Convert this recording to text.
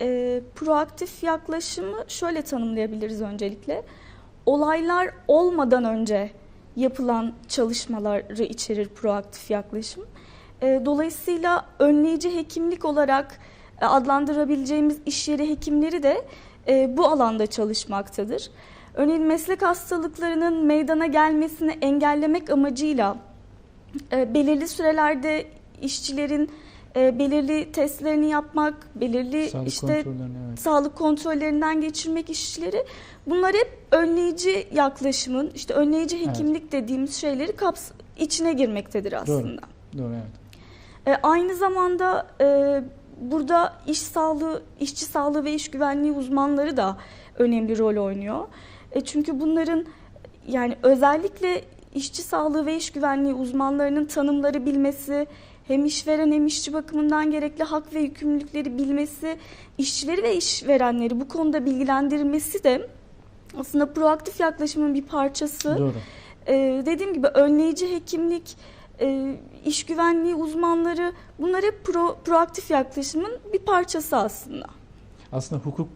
E, proaktif yaklaşımı şöyle tanımlayabiliriz öncelikle. Olaylar olmadan önce yapılan çalışmaları içerir proaktif yaklaşım. E, dolayısıyla önleyici hekimlik olarak e, adlandırabileceğimiz iş yeri hekimleri de e, bu alanda çalışmaktadır. Örneğin meslek hastalıklarının meydana gelmesini engellemek amacıyla e, belirli sürelerde işçilerin e, belirli testlerini yapmak, belirli Sağlık işte evet. sağlık kontrollerinden geçirmek işçileri bunlar hep önleyici yaklaşımın işte önleyici Evet. hekimlik dediğimiz şeyleri kaps içine girmektedir aslında. Doğru evet. E, aynı zamanda e, burada iş sağlığı, işçi sağlığı ve iş güvenliği uzmanları da önemli rol oynuyor. E, çünkü bunların yani özellikle işçi sağlığı ve iş güvenliği uzmanlarının tanımları bilmesi, hem işveren hem işçi bakımından gerekli hak ve yükümlülükleri bilmesi, işçileri ve işverenleri bu konuda bilgilendirmesi de aslında proaktif yaklaşımın bir parçası. Doğru. Ee, dediğim gibi önleyici hekimlik, e, iş güvenliği uzmanları bunlar hep pro, proaktif yaklaşımın bir parçası aslında. Aslında hukuk